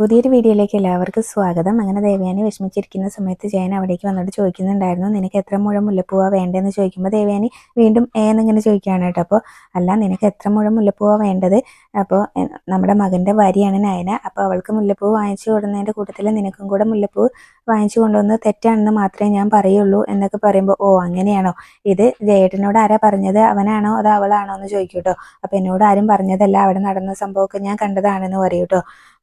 പുതിയൊരു വീഡിയോയിലേക്ക് എല്ലാവർക്കും സ്വാഗതം. അങ്ങനെ ദേവയാനി വിഷമിച്ചിരിക്കുന്ന സമയത്ത് ജയൻ അവിടേക്ക് വന്നിട്ട് ചോദിക്കുന്നുണ്ടായിരുന്നു നിനക്ക് എത്ര മുഴം മുല്ലപ്പൂവ വേണ്ടതെന്ന്? ചോദിക്കുമ്പോൾ ദേവയാനി വീണ്ടും ഏന്നിങ്ങനെ ചോദിക്കുകയാണ് കേട്ടോ. അപ്പോൾ അല്ല നിനക്ക് എത്ര മുഴം മുല്ലപ്പൂവ വേണ്ടത്? അപ്പോൾ നമ്മുടെ മകന്റെ വരിയാണ് നയന. അപ്പോൾ അവൾക്ക് മുല്ലപ്പൂ വാങ്ങിച്ചു കൊടുക്കുന്നതിന്റെ കൂട്ടത്തിൽ നിനക്കും കൂടെ മുല്ലപ്പൂ വാങ്ങിച്ചു കൊണ്ടുവന്ന് തെറ്റാണെന്ന് മാത്രമേ ഞാൻ പറയുള്ളൂ എന്നൊക്കെ പറയുമ്പോൾ ഓ അങ്ങനെയാണോ? ഇത് ജയേട്ടനോട് ആരാ പറഞ്ഞത്? അവനാണോ അതോ അവളാണോ? എന്ന് ചോദിക്കൂട്ടോ കേട്ടോ. അപ്പോൾ എന്നോട് ആരും പറഞ്ഞതല്ല. അവിടെ നടന്ന സംഭവമൊക്കെ ഞാൻ കണ്ടതാണെന്ന് പറയൂ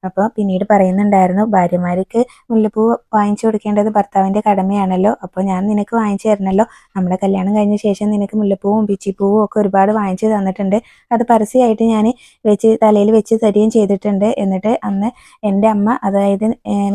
അപ്പോൾ പിന്നീട് പറയുന്നുണ്ടായിരുന്നു ഭാര്യമാർക്ക് മുല്ലപ്പൂ വാങ്ങിച്ചു കൊടുക്കേണ്ടത് ഭർത്താവിന്റെ കടമയാണല്ലോ അപ്പോൾ ഞാൻ നിനക്ക് വാങ്ങിച്ചു തരണമല്ലോ നമ്മുടെ കല്യാണം കഴിഞ്ഞ ശേഷം നിനക്ക് മുല്ലപ്പൂവും പിച്ചിപ്പൂവും ഒക്കെ ഒരുപാട് വാങ്ങിച്ചു തന്നിട്ടുണ്ട്. അത് പരസ്യമായിട്ട് ഞാൻ വെച്ച് തലയിൽ വെച്ച് തരികയും ചെയ്തിട്ടുണ്ട്. എന്നിട്ട് അന്ന് എന്റെ അമ്മ അതായത്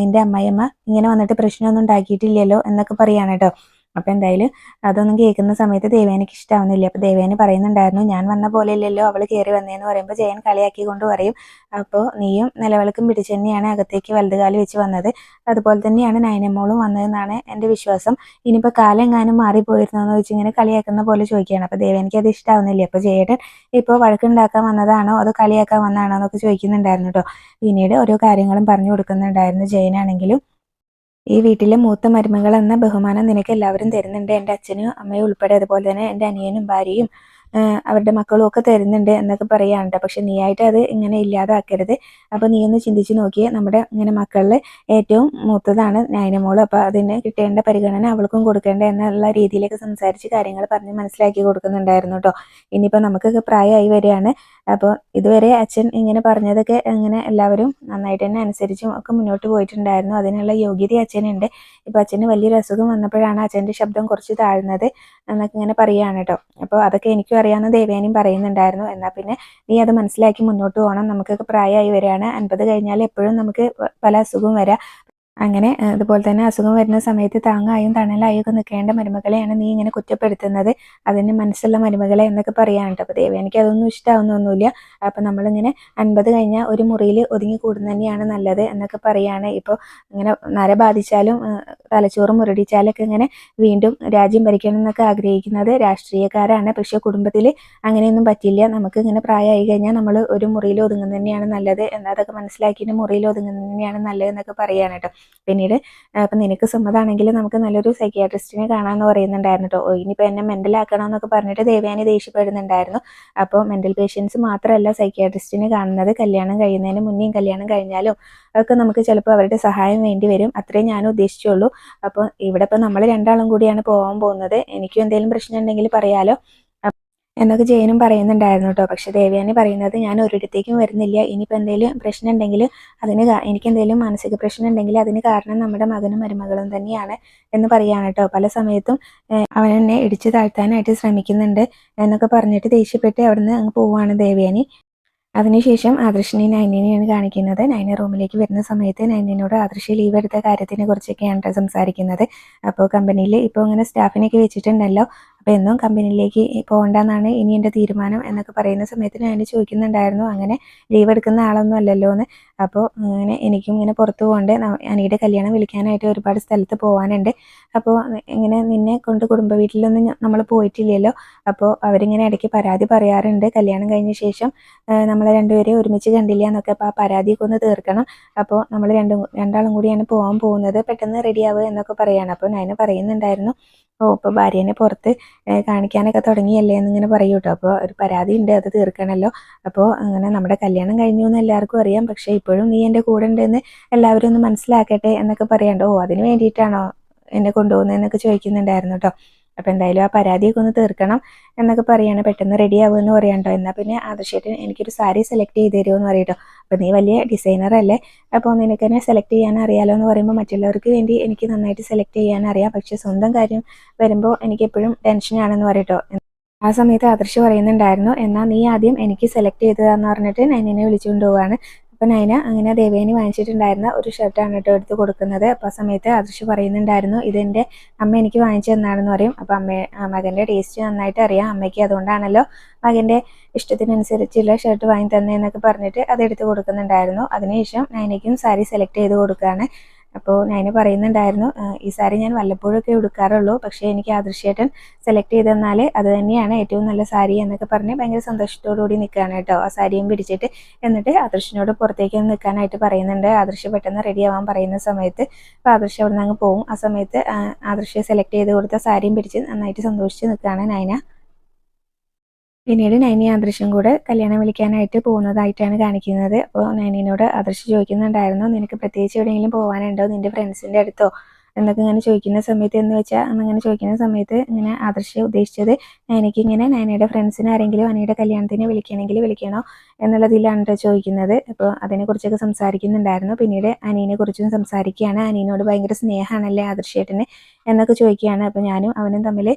നിന്റെ അമ്മായിയമ്മ ഇങ്ങനെ വന്നിട്ട് പ്രശ്നമൊന്നും ഉണ്ടാക്കിയിട്ടില്ലല്ലോ എന്നൊക്കെ പറയാണ് കേട്ടോ. അപ്പോൾ എന്തായാലും അതൊന്നും കേൾക്കുന്ന സമയത്ത് ദേവേനയ്ക്ക് ഇഷ്ടമാവുന്നില്ല അപ്പോൾ ദേവേന് പറയുന്നുണ്ടായിരുന്നു ഞാൻ വന്ന പോലെ ഇല്ലല്ലോ അവൾ കയറി വന്നതെന്ന് പറയുമ്പോൾ ജയൻ കളിയാക്കി കൊണ്ട് പറയും. അപ്പോൾ നീയും നിലവിളക്കും പിടിച്ചു തന്നെയാണ് അകത്തേക്ക് വലതുകാലി വെച്ച് വന്നത്. അതുപോലെ തന്നെയാണ് നയനമോളും വന്നതെന്നാണ് എന്റെ വിശ്വാസം. ഇനിയിപ്പോൾ കാലം എങ്ങാനും മാറിപ്പോയിരുന്നോ എന്ന് വെച്ച് ഇങ്ങനെ കളിയാക്കുന്ന പോലെ ചോദിക്കുകയാണ്. അപ്പോൾ ദേവേനിക്ക് അത് ഇഷ്ടമാവുന്നില്ല അപ്പോൾ ജയേട്ടൻ ഇപ്പോൾ വഴക്കുണ്ടാക്കാൻ വന്നതാണോ അതോ കളിയാക്കാൻ വന്നതാണോ എന്നൊക്കെ ചോദിക്കുന്നുണ്ടായിരുന്നു കേട്ടോ പിന്നീട് ഓരോ കാര്യങ്ങളും പറഞ്ഞു കൊടുക്കുന്നുണ്ടായിരുന്നു ജയനാണെങ്കിലും. ഈ വീട്ടിലെ മൂത്ത മരുമകൾ എന്ന ബഹുമാനം നിനക്ക് എല്ലാവരും തരുന്നുണ്ട്. എന്റെ അച്ഛനും അമ്മയും ഉൾപ്പെടെ അതുപോലെ തന്നെ എന്റെ അനിയനും ഭാര്യയും. അവരുടെ മക്കളും ഒക്കെ തരുന്നുണ്ട് എന്നൊക്കെ പറയാനുണ്ട്. പക്ഷെ നീ ആയിട്ട് അത് ഇങ്ങനെ ഇല്ലാതാക്കരുത്. അപ്പോൾ നീ ഒന്ന് ചിന്തിച്ച് നോക്കിയേ നമ്മുടെ ഇങ്ങനെ മക്കളിൽ ഏറ്റവും മൂത്തതാണ് നയനമോൾ അപ്പോൾ അതിന് കിട്ടേണ്ട പരിഗണന അവൾക്കും കൊടുക്കേണ്ട എന്നുള്ള രീതിയിലേക്ക് സംസാരിച്ച് കാര്യങ്ങൾ പറഞ്ഞ് മനസ്സിലാക്കി കൊടുക്കുന്നുണ്ടായിരുന്നു കേട്ടോ. ഇനിയിപ്പോൾ നമുക്കൊക്കെ പ്രായമായി വരികയാണ്. അപ്പോൾ ഇതുവരെ അച്ഛൻ ഇങ്ങനെ പറഞ്ഞതൊക്കെ ഇങ്ങനെ എല്ലാവരും നന്നായിട്ട് തന്നെ അനുസരിച്ചും ഒക്കെ മുന്നോട്ട് പോയിട്ടുണ്ടായിരുന്നു. അതിനുള്ള യോഗ്യത അച്ഛനുണ്ട്. ഇപ്പോൾ അച്ഛന് വലിയൊരു അസുഖം വന്നപ്പോഴാണ് അച്ഛന്റെ ശബ്ദം കുറച്ച് താഴ്ന്നത് എന്നൊക്കെ ഇങ്ങനെ പറയുകയാണ് കേട്ടോ. അപ്പോൾ അതൊക്കെ എനിക്കും അറിയാമെന്ന് ദേവേനയും പറയുന്നുണ്ടായിരുന്നു. എന്നാൽ പിന്നെ നീ അത് മനസ്സിലാക്കി മുന്നോട്ട് പോകണം. നമുക്കൊക്കെ പ്രായമായി വരികയാണ്. അൻപത് കഴിഞ്ഞാൽ എപ്പോഴും നമുക്ക് പല അസുഖവും വരാം. അങ്ങനെ അതുപോലെ തന്നെ അസുഖം വരുന്ന സമയത്ത് താങ്ങായും തണലായും ഒക്കെ നിൽക്കേണ്ട മരുമകളെയാണ് നീ ഇങ്ങനെ കുറ്റപ്പെടുത്തുന്നത്. അതിന് മനസ്സുള്ള മരുമകളെ എന്നൊക്കെ പറയാനുണ്ട്. അപ്പോൾ എനിക്ക് അതൊന്നും ഇഷ്ടമാവുന്നൊന്നുമില്ല അപ്പം നമ്മളിങ്ങനെ അൻപത് കഴിഞ്ഞാൽ ഒരു മുറിയിൽ ഒതുങ്ങി കൂടുന്ന തന്നെയാണ് നല്ലത് എന്നൊക്കെ പറയാണ്. ഇപ്പോൾ ഇങ്ങനെ നര ബാധിച്ചാലും തലച്ചോറ് മുരടിച്ചാലൊക്കെ ഇങ്ങനെ വീണ്ടും രാജ്യം ഭരിക്കണം എന്നൊക്കെ ആഗ്രഹിക്കുന്നത് രാഷ്ട്രീയക്കാരാണ്. പക്ഷേ കുടുംബത്തിൽ അങ്ങനെയൊന്നും പറ്റില്ല. നമുക്ക് ഇങ്ങനെ പ്രായമായി കഴിഞ്ഞാൽ നമ്മൾ ഒരു മുറിയിൽ ഒതുങ്ങുന്നത് തന്നെയാണ് നല്ലത് എന്നതൊക്കെ മനസ്സിലാക്കിയിട്ട് മുറിയിൽ ഒതുങ്ങുന്നത് തന്നെയാണ് നല്ലത് എന്നൊക്കെ പറയാണ് കേട്ടോ. പിന്നീട് അപ്പം നിനക്ക് സുമ്മതാണെങ്കിൽ നമുക്ക് നല്ലൊരു സൈക്യാട്രിസ്റ്റിനെ കാണാമെന്ന് പറയുന്നുണ്ടായിരുന്നു കേട്ടോ ഇനിയിപ്പോൾ എന്നെ മെന്റലാക്കണമെന്നൊക്കെ പറഞ്ഞിട്ട് ദേവയാനി ദേഷ്യപ്പെടുന്നുണ്ടായിരുന്നു. അപ്പോൾ മെന്റൽ പേഷ്യൻസ് മാത്രമല്ല സൈക്യാട്രിസ്റ്റിനെ കാണുന്നത് കല്യാണം കഴിയുന്നതിന് മുന്നേയും കല്യാണം കഴിഞ്ഞാലും ഒക്കെ നമുക്ക് ചിലപ്പോൾ അവരുടെ സഹായം വേണ്ടി വരും. അത്രേ ഞാൻ ഉദ്ദേശിച്ചുള്ളൂ. അപ്പോൾ ഇവിടെ ഇപ്പോൾ നമ്മൾ രണ്ടാളും കൂടിയാണ് പോകാൻ പോകുന്നത്. എനിക്കും എന്തെങ്കിലും പ്രശ്നം ഉണ്ടെങ്കിൽ പറയാലോ. എന്നൊക്കെ ജയനും പറയുന്നുണ്ടായിരുന്നു കേട്ടോ. പക്ഷെ ദേവയാനി പറയുന്നത് ഞാൻ ഒരിടത്തേക്കും വരുന്നില്ല. ഇനിയിപ്പോൾ എന്തെങ്കിലും പ്രശ്നം ഉണ്ടെങ്കിൽ അതിന് എനിക്ക് എന്തെങ്കിലും മാനസിക പ്രശ്നം ഉണ്ടെങ്കിൽ അതിന് കാരണം നമ്മുടെ മകനും മരുമകളും തന്നെയാണ് എന്ന് പറയുകയാണ് കേട്ടോ. പല സമയത്തും അവനെന്നെ ഇടിച്ചു താഴ്ത്താനായിട്ട് ശ്രമിക്കുന്നുണ്ട് എന്നൊക്കെ പറഞ്ഞിട്ട് ദേഷ്യപ്പെട്ട് അവിടുന്ന് അങ്ങ് പോവുകയാണ് ദേവയാനി. അതിനുശേഷം ആദർശിനെ നൈനിനെയാണ് കാണിക്കുന്നത്. നൈന റൂമിലേക്ക് വരുന്ന സമയത്ത് നൈനിനോട് ആദർശി ലീവ് എടുത്ത കാര്യത്തിനെ കുറിച്ചൊക്കെയാണ് സംസാരിക്കുന്നത്. അപ്പോൾ കമ്പനിയിൽ ഇപ്പോൾ അങ്ങനെ സ്റ്റാഫിനെയൊക്കെ വെച്ചിട്ടുണ്ടല്ലോ. അപ്പോൾ എന്നും കമ്പനിയിലേക്ക് പോകണ്ടെന്നാണ് ഇനി എന്റെ തീരുമാനം എന്നൊക്കെ പറയുന്ന സമയത്ത് ഞാൻ ചോദിക്കുന്നുണ്ടായിരുന്നു. അങ്ങനെ ലീവ് എടുക്കുന്ന ആളൊന്നും അല്ലല്ലോ എന്ന്. അപ്പോൾ അങ്ങനെ എനിക്കും ഇങ്ങനെ പുറത്ത് പോകണ്ടേ. അനിയുടെ കല്യാണം വിളിക്കാനായിട്ട് ഒരുപാട് സ്ഥലത്ത് പോകാനുണ്ട്. അപ്പോൾ ഇങ്ങനെ നിന്നെ കൊണ്ട് കുടുംബ വീട്ടിലൊന്നും നമ്മൾ പോയിട്ടില്ലല്ലോ. അപ്പോൾ അവരിങ്ങനെ ഇടയ്ക്ക് പരാതി പറയാറുണ്ട്. കല്യാണം കഴിഞ്ഞ ശേഷം നമ്മളെ രണ്ടുപേരെ ഒരുമിച്ച് കണ്ടില്ല എന്നൊക്കെ അപ്പോൾ ആ പരാതിയൊക്കെ ഒന്ന് തീർക്കണം. അപ്പോൾ നമ്മൾ രണ്ടും രണ്ടാളും കൂടിയാണ് പോകാൻ പോകുന്നത്. പെട്ടെന്ന് റെഡിയാവുക എന്നൊക്കെ പറയാണ്. അപ്പോൾ ഞാൻ പറയുന്നുണ്ടായിരുന്നു. ഓ ഇപ്പോൾ ഭാര്യേനെ പുറത്ത് കാണിക്കാനൊക്കെ തുടങ്ങിയല്ലേ എന്നിങ്ങനെ പറയൂ കേട്ടോ അപ്പോൾ ഒരു പരാതി ഉണ്ട് അത് തീർക്കണമല്ലോ അപ്പോൾ അങ്ങനെ നമ്മുടെ കല്യാണം കഴിഞ്ഞു എന്ന് എല്ലാവർക്കും അറിയാം. പക്ഷേ ഇപ്പോഴും നീ എന്റെ കൂടെ ഉണ്ടെന്ന് എല്ലാവരും ഒന്ന് മനസ്സിലാക്കട്ടെ എന്നൊക്കെ പറയണ്ടോ. ഓ അതിന് വേണ്ടിയിട്ടാണോ എന്നെ കൊണ്ടുപോകുന്നതെന്നൊക്കെ ചോദിക്കുന്നുണ്ടായിരുന്നു കേട്ടോ. അപ്പോൾ എന്തായാലും ആ പരാതിയൊക്കെ ഒന്ന് തീർക്കണം എന്നൊക്കെ പറയാണ്. പെട്ടെന്ന് റെഡി ആവുമെന്ന് പറയാണ്ടോ എന്നാൽ പിന്നെ ആദർശേട്ടൻ എനിക്കൊരു സാരി സെലക്ട് ചെയ്ത് തരുമോ എന്ന് പറയട്ടോ. അപ്പോൾ നീ വലിയ ഡിസൈനർ അല്ലേ? അപ്പോൾ നിനക്ക് തന്നെ സെലക്ട് ചെയ്യാൻ അറിയാലോ എന്ന് പറയുമ്പോൾ മറ്റുള്ളവർക്ക് വേണ്ടി എനിക്ക് നന്നായിട്ട് സെലക്ട് ചെയ്യാൻ അറിയാം. പക്ഷേ സ്വന്തം കാര്യം വരുമ്പോൾ എനിക്ക് എപ്പോഴും ടെൻഷനാണെന്ന് പറയട്ടോ. ആ സമയത്ത് ആദർശ് പറയുന്നുണ്ടായിരുന്നു എന്നാൽ നീ ആദ്യം എനിക്ക് സെലക്ട് ചെയ്തതാന്ന് പറഞ്ഞിട്ട് നിന്നെ വിളിച്ചുകൊണ്ട് പോവാണ്. അപ്പം നൈന അങ്ങനെ ദേവേനി വാങ്ങിച്ചിട്ടുണ്ടായിരുന്ന ഒരു ഷർട്ടാണ് കേട്ടോ എടുത്ത് കൊടുക്കുന്നത്. അപ്പോൾ ആ സമയത്ത് അദൃശ്യ പറയുന്നുണ്ടായിരുന്നു ഇതെന്റെ അമ്മ എനിക്ക് വാങ്ങിച്ചു തന്നാണെന്ന് പറയും. അപ്പോൾ അമ്മ മകന്റെ ടേസ്റ്റ് നന്നായിട്ട് അറിയാം അമ്മയ്ക്ക് അതുകൊണ്ടാണല്ലോ മകന്റെ ഇഷ്ടത്തിനനുസരിച്ചുള്ള ഷർട്ട് വാങ്ങി തന്നേന്നൊക്കെ പറഞ്ഞിട്ട് അതെടുത്ത് കൊടുക്കുന്നുണ്ടായിരുന്നു. അതിനുശേഷം നൈനയ്ക്കും സാരി സെലക്ട് ചെയ്ത് കൊടുക്കുകയാണ്. അപ്പോൾ ഞാൻ പറയുന്നുണ്ടായിരുന്നു ഈ സാരി ഞാൻ വല്ലപ്പോഴൊക്കെ ഉടുക്കാറുള്ളൂ പക്ഷേ എനിക്ക് ആദർശേട്ടൻ സെലക്ട് ചെയ്ത് തന്നാൽ അത് തന്നെയാണ് ഏറ്റവും നല്ല സാരി എന്നൊക്കെ പറഞ്ഞ് ഭയങ്കര സന്തോഷത്തോടു കൂടി നിൽക്കുകയാണ് കേട്ടോ ആ സാരിയും പിടിച്ചിട്ട്. എന്നിട്ട് ആദർശിനോട് പുറത്തേക്ക് നിൽക്കാനായിട്ട് പറയുന്നുണ്ട് ആദർശ് പെട്ടെന്ന് റെഡി ആവാൻ പറയുന്ന സമയത്ത്. അപ്പോൾ ആദർശ് അവിടെ നിന്ന് അങ്ങ് പോകും ആ സമയത്ത് ആദർശ് സെലക്ട് ചെയ്ത് കൊടുത്ത സാരിയും പിടിച്ച് നന്നായിട്ട് സന്തോഷിച്ച് നിൽക്കുകയാണ് നൈന പിന്നീട് നൈനി അദൃശ്യം കൂടെ കല്യാണം വിളിക്കാനായിട്ട് പോകുന്നതായിട്ടാണ് കാണിക്കുന്നത്. അപ്പോൾ നൈനിനോട് ആദർശ് ചോദിക്കുന്നുണ്ടായിരുന്നു നിനക്ക് പ്രത്യേകിച്ച് എവിടെയെങ്കിലും പോകാനുണ്ടോ നിന്റെ ഫ്രണ്ട്സിന്റെ അടുത്തോ? എന്നൊക്കെ ഇങ്ങനെ ചോദിക്കുന്ന സമയത്ത് എന്ന് വെച്ചാൽ അങ്ങനെ ചോദിക്കുന്ന സമയത്ത് ഇങ്ങനെ ആദർശ് ഉദ്ദേശിച്ചത് നയനയ്ക്ക് ഇങ്ങനെ നയനയുടെ ഫ്രണ്ട്സിനെ ആരെങ്കിലും അനിയുടെ കല്യാണത്തിന് വിളിക്കണമെങ്കിൽ വിളിക്കണോ എന്നുള്ളതിലാണ് ചോദിക്കുന്നത്. അപ്പോൾ അതിനെക്കുറിച്ചൊക്കെ സംസാരിക്കുന്നുണ്ടായിരുന്നു. പിന്നീട് അനീനെ കുറിച്ചും സംസാരിക്കുകയാണ്. അനീനോട് ഭയങ്കര സ്നേഹമാണല്ലേ ആദർശേട്ടന് എന്നൊക്കെ ചോദിക്കുകയാണ്. അപ്പോൾ ഞാനും അവനും തമ്മിൽ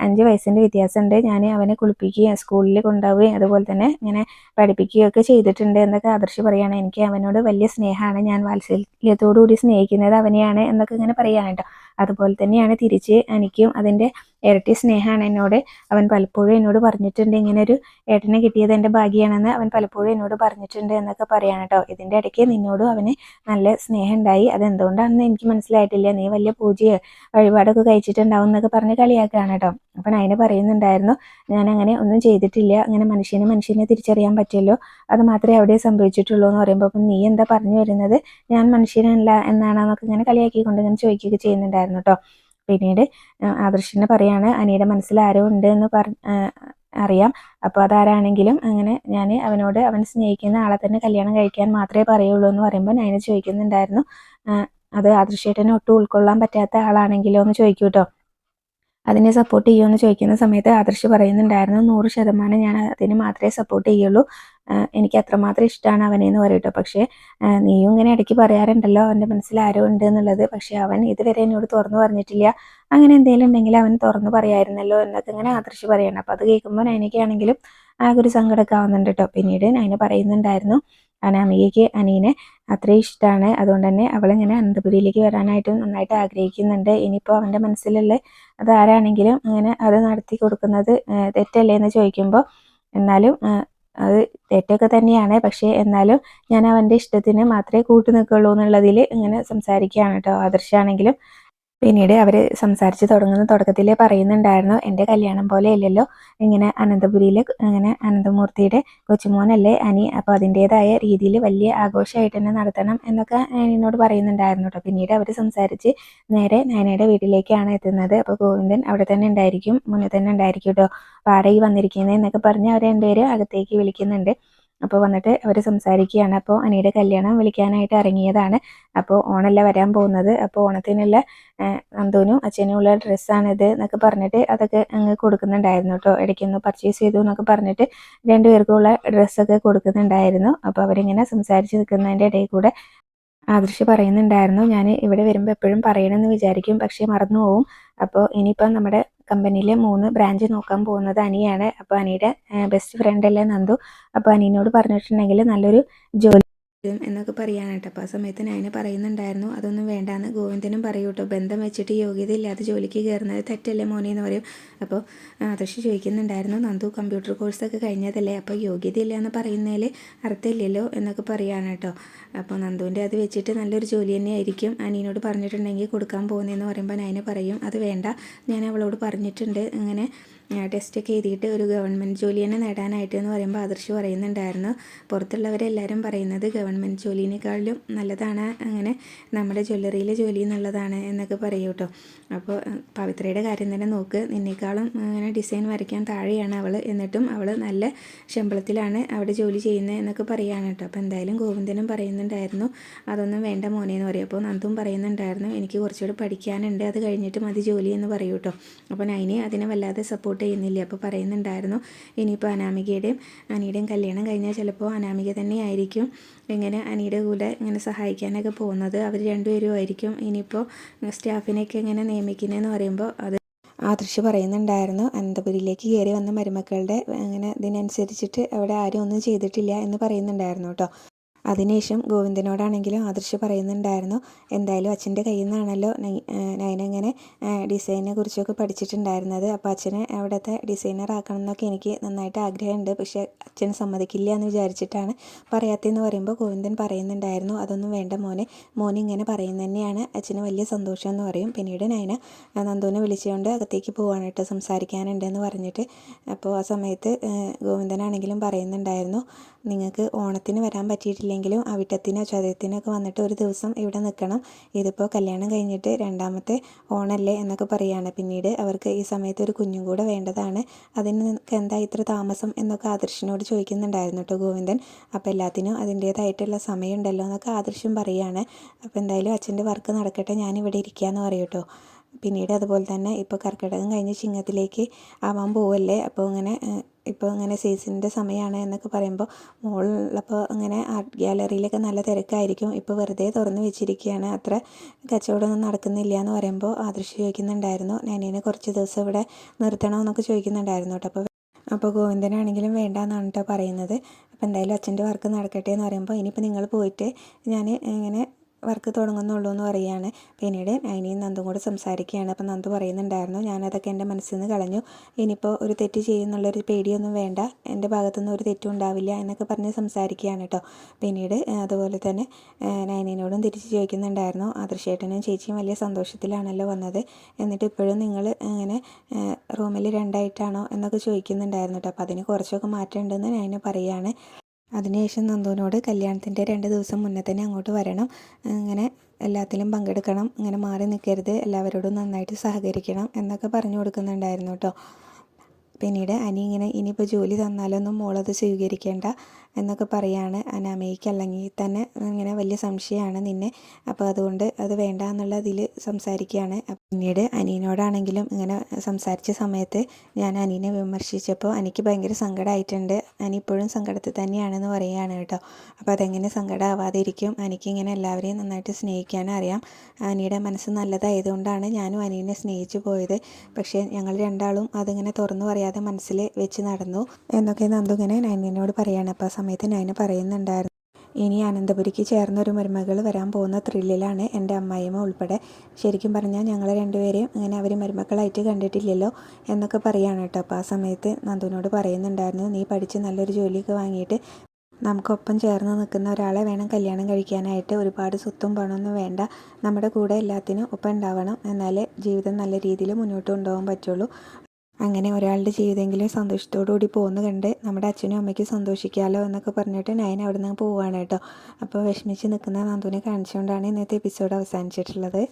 അഞ്ച് വയസ്സിന്റെ വ്യത്യാസമുണ്ട്. ഞാൻ അവനെ കുളിപ്പിക്കുകയും സ്കൂളിൽ കൊണ്ടുപോവുകയും അതുപോലെ തന്നെ ഇങ്ങനെ പഠിപ്പിക്കുകയൊക്കെ ചെയ്തിട്ടുണ്ട് എന്നൊക്കെ ആദർശ് പറയുകയാണ്. എനിക്ക് അവനോട് വലിയ സ്നേഹമാണ്. ഞാൻ വാത്സല്യത്തോടു കൂടി സ്നേഹിക്കുന്നത് അവനെയാണ് എന്നൊക്കെ ഇങ്ങനെ പറയുകയാണ് കേട്ടോ അതുപോലെ തന്നെയാണ് തിരിച്ച് എനിക്കും അതിന്റെ ഇരട്ടി സ്നേഹമാണ് എന്നോട് അവൻ പലപ്പോഴും എന്നോട് പറഞ്ഞിട്ടുണ്ട്. ഇങ്ങനെ ഒരു ഏട്ടനെ കിട്ടിയത് എന്റെ ഭാഗ്യമാണെന്ന് അവൻ പലപ്പോഴും എന്നോട് പറഞ്ഞിട്ടുണ്ട് എന്നൊക്കെ പറയാണ് കേട്ടോ. ഇതിന്റെ ഇടയ്ക്ക് നിന്നോടും അവന് നല്ല സ്നേഹം ഉണ്ടായി അതെന്തുകൊണ്ടാണെന്ന് എനിക്ക് മനസ്സിലായിട്ടില്ല. നീ വലിയ പൂജയോ വഴിപാടൊക്കെ കഴിച്ചിട്ടുണ്ടാവും എന്നൊക്കെ പറഞ്ഞ് കളിയാക്കുകയാണ് കേട്ടോ. അപ്പം അതിനെ പറയുന്നുണ്ടായിരുന്നു ഞാൻ അങ്ങനെ ഒന്നും ചെയ്തിട്ടില്ല. അങ്ങനെ മനുഷ്യനെ മനുഷ്യനെ തിരിച്ചറിയാൻ പറ്റുമല്ലോ അത് മാത്രമേ അവിടെ സംഭവിച്ചിട്ടുള്ളൂ എന്ന് പറയുമ്പോൾ അപ്പം നീ എന്താ പറഞ്ഞു വരുന്നത്? ഞാൻ മനുഷ്യനല്ല എന്നാണെന്നൊക്കെ ഇങ്ങനെ കളിയാക്കിക്കൊണ്ട് ഇങ്ങനെ ചോദിക്കുകയൊക്കെ ചെയ്യുന്നുണ്ടായിരുന്നു. കേട്ടോ പിന്നീട് ആദർശിനെ പറയാണ് അനിയുടെ മനസ്സിൽ ആരോ ഉണ്ട് എന്ന് പറ അറിയാം. അപ്പോൾ അതാരാണെങ്കിലും അങ്ങനെ ഞാൻ അവനോട് അവൻ സ്നേഹിക്കുന്ന ആളെ തന്നെ കല്യാണം കഴിക്കാൻ മാത്രമേ പറയുള്ളൂ എന്ന് പറയുമ്പോൾ ഞാൻ ചോദിക്കുന്നുണ്ടായിരുന്നു. അത് ആദർശേട്ടനെ ഒട്ടും ഉൾക്കൊള്ളാൻ പറ്റാത്ത ആളാണെങ്കിലോ എന്ന് ചോദിക്കൂ കേട്ടോ അതിനെ സപ്പോർട്ട് ചെയ്യുമെന്ന് ചോദിക്കുന്ന സമയത്ത് ആദർശ് പറയുന്നുണ്ടായിരുന്നു നൂറ് ശതമാനം ഞാൻ അതിന് മാത്രമേ സപ്പോർട്ട് ചെയ്യുള്ളൂ. എനിക്ക് അത്രമാത്രം ഇഷ്ടമാണ് അവനെ എന്ന് പറയട്ടോ പക്ഷേ നീയും ഇങ്ങനെ ഇടയ്ക്ക് പറയാറുണ്ടല്ലോ അവന്റെ മനസ്സിൽ ആരോ ഉണ്ട് എന്നുള്ളത്. പക്ഷേ അവൻ ഇതുവരെ എന്നോട് തുറന്നു പറഞ്ഞിട്ടില്ല. അങ്ങനെ എന്തെങ്കിലും ഉണ്ടെങ്കിൽ അവൻ തുറന്നു പറയായിരുന്നല്ലോ എന്നൊക്കെ ഇങ്ങനെ ആദർശ് പറയണം. അപ്പോൾ അത് കേൾക്കുമ്പോൾ നൈനയ്ക്കാണെങ്കിലും ആകെ ഒരു സങ്കടമൊക്കെ ആവുന്നുണ്ട് കേട്ടോ പിന്നീട് നൈന പറയുന്നുണ്ടായിരുന്നു അനാമികയ്ക്ക് അനീനെ അത്രയും ഇഷ്ടമാണ് അതുകൊണ്ട് തന്നെ അവളിങ്ങനെ അനന്തപുരിയിലേക്ക് വരാനായിട്ട് നന്നായിട്ട് ആഗ്രഹിക്കുന്നുണ്ട്. ഇനിയിപ്പോൾ അവന്റെ മനസ്സിലുള്ള അത് ആരാണെങ്കിലും അങ്ങനെ അത് നടത്തി കൊടുക്കുന്നത് തെറ്റല്ലേ എന്ന് ചോദിക്കുമ്പോൾ എന്നാലും അത് തെറ്റൊക്കെ തന്നെയാണ്. പക്ഷേ എന്നാലും ഞാൻ അവന്റെ ഇഷ്ടത്തിന് മാത്രമേ കൂട്ടു നിൽക്കുള്ളൂ എന്നുള്ളതിൽ ഇങ്ങനെ സംസാരിക്കുകയാണ് കേട്ടോ. ആദർശാണെങ്കിലും പിന്നീട് അവർ സംസാരിച്ച് തുടങ്ങുന്ന തുടക്കത്തിലേ പറയുന്നുണ്ടായിരുന്നു എന്റെ കല്യാണം പോലെ അല്ലല്ലോ? ഇങ്ങനെ അനന്തപുരിയിലെ ഇങ്ങനെ അനന്തമൂർത്തിയുടെ കൊച്ചുമോനല്ലേ അനി? അപ്പോൾ അതിന്റേതായ രീതിയിൽ വലിയ ആഘോഷമായിട്ട് തന്നെ നടത്തണം എന്നൊക്കെ എന്നോട് പറയുന്നുണ്ടായിരുന്നു കേട്ടോ. പിന്നീട് അവർ സംസാരിച്ച് നേരെ നയനയുടെ വീട്ടിലേക്കാണ് എത്തുന്നത്. അപ്പോൾ ഗോവിന്ദൻ അവിടെ തന്നെ ഉണ്ടായിരിക്കും മുന്നിൽ തന്നെ ഉണ്ടായിരിക്കും കേട്ടോ. പാടയിൽ വന്നിരിക്കുന്നത് എന്നൊക്കെ പറഞ്ഞ് അവർ രണ്ടുപേരും അകത്തേക്ക് വിളിക്കുന്നുണ്ട്. അപ്പോൾ വന്നിട്ട് അവർ സംസാരിക്കുകയാണ്. അപ്പോൾ അനിയുടെ കല്യാണം വിളിക്കാനായിട്ട് ഇറങ്ങിയതാണ്. അപ്പോൾ ഓണല്ല വരാൻ പോകുന്നത്. അപ്പോൾ ഓണത്തിനുള്ള അന്തോനും അച്ഛനും ഉള്ള ഡ്രസ്സാണിത് എന്നൊക്കെ പറഞ്ഞിട്ട് അതൊക്കെ അങ്ങ് കൊടുക്കുന്നുണ്ടായിരുന്നു കേട്ടോ. ഇടയ്ക്കൊന്ന് പർച്ചേസ് ചെയ്തു എന്നൊക്കെ പറഞ്ഞിട്ട് രണ്ടുപേർക്കുള്ള ഡ്രസ്സൊക്കെ കൊടുക്കുന്നുണ്ടായിരുന്നു. അപ്പോൾ അവരിങ്ങനെ സംസാരിച്ച് നിൽക്കുന്നതിന്റെ ഇടയിൽ കൂടെ ആദർശ് പറയുന്നുണ്ടായിരുന്നു ഞാൻ ഇവിടെ വരുമ്പോൾ എപ്പോഴും പറയണമെന്ന് വിചാരിക്കും പക്ഷേ മറന്നു പോവും അപ്പോൾ ഇനിയിപ്പം നമ്മുടെ കമ്പനിയിലെ മൂന്ന് ബ്രാഞ്ച് നോക്കാൻ പോകുന്നത് അനിയാണ്. അപ്പോൾ അനിയുടെ ബെസ്റ്റ് ഫ്രണ്ട് അല്ലേ നന്ദു. അപ്പോൾ അനിയനോട് പറഞ്ഞിട്ടുണ്ടെങ്കിൽ നല്ലൊരു ജോലി എന്നൊക്കെ പറയാനായിട്ട് അപ്പോൾ ആ സമയത്ത് നയന പറയുന്നുണ്ടായിരുന്നു അതൊന്നും വേണ്ടാന്ന് ഗോവിന്ദനും പറയൂ കേട്ടോ. ബന്ധം വെച്ചിട്ട് യോഗ്യത ഇല്ലാതെ ജോലിക്ക് കയറുന്നത് തെറ്റല്ലേ മോനെ എന്ന് പറയും. അപ്പോൾ ആദർശ് ചോദിക്കുന്നുണ്ടായിരുന്നു നന്ദു കമ്പ്യൂട്ടർ കോഴ്സൊക്കെ കഴിഞ്ഞതല്ലേ? അപ്പോൾ യോഗ്യത ഇല്ല എന്ന് പറയുന്നതിൽ അർത്ഥമില്ലല്ലോ എന്നൊക്കെ പറയാണ് കേട്ടോ. അപ്പോൾ നന്ദുവിന്റെ അത് വെച്ചിട്ട് നല്ലൊരു ജോലി തന്നെയായിരിക്കും അനിയനോട് പറഞ്ഞിട്ടുണ്ടെങ്കിൽ കൊടുക്കാൻ പോകുന്നതെന്ന് പറയുമ്പോൾ നയന പറയും അത് വേണ്ട ഞാൻ അവളോട് പറഞ്ഞിട്ടുണ്ട്. ഇങ്ങനെ ടെസ്റ്റൊക്കെ എഴുതിയിട്ട് ഒരു ഗവൺമെന്റ് ജോലി തന്നെ നേടാനായിട്ട് എന്ന് പറയുമ്പോൾ ആദർശ് പറയുന്നുണ്ടായിരുന്നു. പുറത്തുള്ളവരെല്ലാവരും പറയുന്നത് ഗവൺമെന്റ് ജോലിനേക്കാളും നല്ലതാണ്. അങ്ങനെ നമ്മുടെ ജ്വല്ലറിയിലെ ജോലി എന്നുള്ളതാണ് എന്നൊക്കെ പറയും കേട്ടോ. അപ്പോൾ പവിത്രയുടെ കാര്യം തന്നെ നോക്ക്. നിന്നേക്കാളും അങ്ങനെ ഡിസൈൻ വരയ്ക്കാൻ താഴെയാണ് അവൾ എന്നിട്ടും അവൾ നല്ല ശമ്പളത്തിലാണ് അവിടെ ജോലി ചെയ്യുന്നത് എന്നൊക്കെ പറയുകയാണ് കേട്ടോ. അപ്പോൾ എന്തായാലും ഗോവിന്ദനും പറയുന്നുണ്ടായിരുന്നു. അതൊന്നും വേണ്ട മോനെ എന്ന് പറയും. അപ്പോൾ നന്ദും പറയുന്നുണ്ടായിരുന്നു. എനിക്ക് കുറച്ചുകൂടി പഠിക്കാനുണ്ട്. അത് കഴിഞ്ഞിട്ട് മതി ജോലി എന്ന് പറയൂ കേട്ടോ. അപ്പോൾ നൈനെ അതിനെ വല്ലാതെ സപ്പോർട്ട് ചെയ്യുന്നില്ല? അപ്പോൾ പറയുന്നുണ്ടായിരുന്നു ഇനിയിപ്പോൾ അനാമികയുടെയും അനിയുടെയും കല്യാണം കഴിഞ്ഞാൽ ചിലപ്പോൾ അനാമിക തന്നെയായിരിക്കും. ഇങ്ങനെ അനിയുടെ കൂടെ ഇങ്ങനെ സഹായിക്കാനൊക്കെ പോകുന്നത്? അവർ രണ്ടുപേരും ആയിരിക്കും. ഇനിയിപ്പോൾ സ്റ്റാഫിനെയൊക്കെ ഇങ്ങനെ നിയമിക്കുന്നതെന്ന് പറയുമ്പോൾ അത് ആദർശ് പറയുന്നുണ്ടായിരുന്നു അനന്തപുരിയിലേക്ക് കയറി വന്ന മരുമക്കളുടെ അങ്ങനെ ഇതിനനുസരിച്ചിട്ട് അവിടെ ആരും ഒന്നും ചെയ്തിട്ടില്ല എന്ന് പറയുന്നുണ്ടായിരുന്നു കേട്ടോ. അതിനുശേഷം ഗോവിന്ദനോടാണെങ്കിലും ആദർശ് പറയുന്നുണ്ടായിരുന്നു എന്തായാലും അച്ഛന്റെ കയ്യിൽ നിന്നാണല്ലോ നയനങ്ങനെ ഡിസൈനെ കുറിച്ചൊക്കെ പഠിച്ചിട്ടുണ്ടായിരുന്നത്. അപ്പോൾ അച്ഛനെ അവിടുത്തെ ഡിസൈനർ ആക്കണം എന്നൊക്കെ എനിക്ക് നന്നായിട്ട് ആഗ്രഹമുണ്ട്. പക്ഷേ അച്ഛൻ സമ്മതിക്കില്ല എന്ന് വിചാരിച്ചിട്ടാണ് പറയാത്തതെന്ന് പറയുമ്പോൾ ഗോവിന്ദൻ പറയുന്നുണ്ടായിരുന്നു അതൊന്നും വേണ്ട മോനെ. മോനെ ഇങ്ങനെ പറയുന്നത് തന്നെയാണ് അച്ഛന് വലിയ സന്തോഷം എന്ന് പറയും. പിന്നീട് നയന നന്ദുവിനെ വിളിച്ചുകൊണ്ട് അകത്തേക്ക് പോവാണ് കേട്ടോ സംസാരിക്കാനുണ്ട് എന്ന് പറഞ്ഞിട്ട്. അപ്പോൾ ആ സമയത്ത് ഗോവിന്ദനാണെങ്കിലും പറയുന്നുണ്ടായിരുന്നു നിങ്ങൾക്ക് ഓണത്തിന് വരാൻ പറ്റിയിട്ടില്ലെങ്കിലും അവിട്ടത്തിനോ ചതയത്തിനോ ഒക്കെ വന്നിട്ട് ഒരു ദിവസം ഇവിടെ നിൽക്കണം. ഇതിപ്പോൾ കല്യാണം കഴിഞ്ഞിട്ട് രണ്ടാമത്തെ ഓണല്ലേ എന്നൊക്കെ പറയുകയാണ് പിന്നീട് അവർക്ക് ഈ സമയത്ത് ഒരു കുഞ്ഞും കൂടെ വേണ്ടതാണ്. അതിന് എന്താ ഇത്ര താമസം എന്നൊക്കെ ആദർശിനോട് ചോദിക്കുന്നുണ്ടായിരുന്നു കേട്ടോ ഗോവിന്ദൻ. അപ്പോൾ എല്ലാത്തിനും അതിന്റേതായിട്ടുള്ള സമയമുണ്ടല്ലോ എന്നൊക്കെ ആദർശം പറയുകയാണ് അപ്പോൾ എന്തായാലും അച്ഛന്റെ വർക്ക് നടക്കട്ടെ ഞാൻ ഇവിടെ ഇരിക്കാമെന്ന് പറയൂട്ടോ പിന്നീട് അതുപോലെ തന്നെ ഇപ്പോൾ കർക്കിടകം കഴിഞ്ഞ് ചിങ്ങത്തിലേക്ക് ആവാൻ പോവല്ലേ? അപ്പോൾ ഇങ്ങനെ ഇപ്പോൾ ഇങ്ങനെ സീസണിന്റെ സമയമാണ് എന്നൊക്കെ പറയുമ്പോൾ മുകളിലപ്പോൾ ഇങ്ങനെ ആർട്ട് ഗ്യാലറിയിലൊക്കെ നല്ല തിരക്കായിരിക്കും. ഇപ്പോൾ വെറുതെ തുറന്ന് വെച്ചിരിക്കുകയാണ്. അത്ര കച്ചവടമൊന്നും നടക്കുന്നില്ല എന്ന് പറയുമ്പോൾ ആദർശ് ചോദിക്കുന്നുണ്ടായിരുന്നു. നാനീനെ കുറച്ച് ദിവസം ഇവിടെ നിർത്തണമെന്നൊക്കെ ചോദിക്കുന്നുണ്ടായിരുന്നു കേട്ടോ. അപ്പോൾ അപ്പോൾ ഗോവിന്ദനാണെങ്കിലും വേണ്ട എന്നാണ് കേട്ടോ പറയുന്നത്. അപ്പോൾ എന്തായാലും അച്ഛന്റെ വർക്ക് നടക്കട്ടെ എന്ന് പറയുമ്പോൾ ഇനിയിപ്പോൾ നിങ്ങൾ പോയിട്ട് ഞാൻ ഇങ്ങനെ വർക്ക് തുടങ്ങുന്നുള്ളൂ എന്ന് പറയുകയാണ്. പിന്നീട് നൈനിയും നന്ദും കൂടെ സംസാരിക്കുകയാണ്. അപ്പം നന്ദു പറയുന്നുണ്ടായിരുന്നു ഞാനതൊക്കെ എന്റെ മനസ്സിൽ നിന്ന് കളഞ്ഞു. ഇനിയിപ്പോൾ ഒരു തെറ്റ് ചെയ്യുന്നുള്ളൊരു പേടിയൊന്നും വേണ്ട. എന്റെ ഭാഗത്തുനിന്ന് ഒരു തെറ്റും ഉണ്ടാവില്ല എന്നൊക്കെ പറഞ്ഞ് സംസാരിക്കുകയാണ് കേട്ടോ പിന്നീട് അതുപോലെ തന്നെ നൈനിനോടും തിരിച്ച് ചോദിക്കുന്നുണ്ടായിരുന്നു ആദർശേട്ടനും ചേച്ചിയും വലിയ സന്തോഷത്തിലാണല്ലോ വന്നത്. എന്നിട്ട് ഇപ്പോഴും നിങ്ങൾ ഇങ്ങനെ റൂമിൽ രണ്ടായിട്ടാണോ? എന്നൊക്കെ ചോദിക്കുന്നുണ്ടായിരുന്നു കേട്ടോ അപ്പോൾ അതിന് കുറച്ചൊക്കെ മാറ്റമുണ്ടെന്ന് നൈന പറയുകയാണ്. അതിനുശേഷം നന്ദുവിനോട് കല്യാണത്തിന്റെ രണ്ട് ദിവസം മുന്നേ തന്നെ അങ്ങോട്ട് വരണം. ഇങ്ങനെ എല്ലാത്തിലും പങ്കെടുക്കണം. ഇങ്ങനെ മാറി നിൽക്കരുത്. എല്ലാവരോടും നന്നായിട്ട് സഹകരിക്കണം എന്നൊക്കെ പറഞ്ഞു കൊടുക്കുന്നുണ്ടായിരുന്നു കേട്ടോ. പിന്നീട് അനി ഇങ്ങനെ ഇനിയിപ്പോൾ ജോലി തന്നാലൊന്നും മോളത് സ്വീകരിക്കേണ്ട. എന്നൊക്കെ പറയാണ്. അനാമയ്ക്ക് അല്ലെങ്കിൽ തന്നെ ഇങ്ങനെ വലിയ സംശയമാണ് നിന്നെ. അപ്പോൾ അതുകൊണ്ട് അത് വേണ്ട എന്നുള്ള ഇതിൽ സംസാരിക്കുകയാണ്. പിന്നീട് അനീനോടാണെങ്കിലും ഇങ്ങനെ സംസാരിച്ച സമയത്ത് ഞാൻ അനീനെ വിമർശിച്ചപ്പോൾ എനിക്ക് ഭയങ്കര സങ്കടമായിട്ടുണ്ട്. അനി ഇപ്പോഴും സങ്കടത്തിൽ തന്നെയാണെന്ന് പറയുകയാണ് കേട്ടോ. അപ്പോൾ അതെങ്ങനെ സങ്കടമാവാതെ ഇരിക്കും എനിക്കിങ്ങനെ എല്ലാവരെയും നന്നായിട്ട് സ്നേഹിക്കാനും അറിയാം. അനിയുടെ മനസ്സ് നല്ലതായതുകൊണ്ടാണ് ഞാനും അനീനെ സ്നേഹിച്ചു പോയത്. പക്ഷേ ഞങ്ങൾ രണ്ടാളും അതിങ്ങനെ തുറന്നു പറയാതെ മനസ്സിൽ വെച്ച് നടന്നു എന്നൊക്കെ നന്ദു ഇങ്ങനെ നൈനിനോട് അപ്പോൾ സമയത്ത് നൈന പറയുന്നുണ്ടായിരുന്നു ഇനി അനന്തപുരിക്ക് ചേർന്നൊരു മരുമകൾ വരാൻ പോകുന്ന ത്രില്ലിലാണ് എന്റെ അമ്മായിമ്മ ഉൾപ്പെടെ. ശരിക്കും പറഞ്ഞാൽ ഞങ്ങൾ രണ്ടുപേരെയും ഇങ്ങനെ അവർ മരുമക്കളായിട്ട് കണ്ടിട്ടില്ലല്ലോ എന്നൊക്കെ പറയുകയാണ് കേട്ടോ. അപ്പോൾ ആ സമയത്ത് നന്ദുവിനോട് പറയുന്നുണ്ടായിരുന്നു നീ പഠിച്ച് നല്ലൊരു ജോലിയൊക്കെ വാങ്ങിയിട്ട് നമുക്കൊപ്പം ചേർന്ന് നിൽക്കുന്ന ഒരാളെ വേണം കല്യാണം കഴിക്കാനായിട്ട്. ഒരുപാട് സ്വത്തും പണമൊന്നും വേണ്ട. നമ്മുടെ കൂടെ എല്ലാത്തിനും ഒപ്പം ഉണ്ടാവണം. എന്നാലേ ജീവിതം നല്ല രീതിയിൽ മുന്നോട്ട് കൊണ്ടുപോകാൻ പറ്റുള്ളൂ. അങ്ങനെ ഒരാളുടെ ജീവിതമെങ്കിലും സന്തോഷത്തോടുകൂടി പോകുന്ന കണ്ട് നമ്മുടെ അച്ഛനും അമ്മയ്ക്കും സന്തോഷിക്കാമല്ലോ എന്നൊക്കെ പറഞ്ഞിട്ട് നയൻ അവിടെ നിന്ന് പോവുകയാണ് കേട്ടോ. അപ്പോൾ വിഷമിച്ച് നിൽക്കുന്ന നന്ദുവിനെ കാണിച്ചുകൊണ്ടാണ് ഇന്നത്തെ എപ്പിസോഡ് അവസാനിച്ചിട്ടുള്ളത്.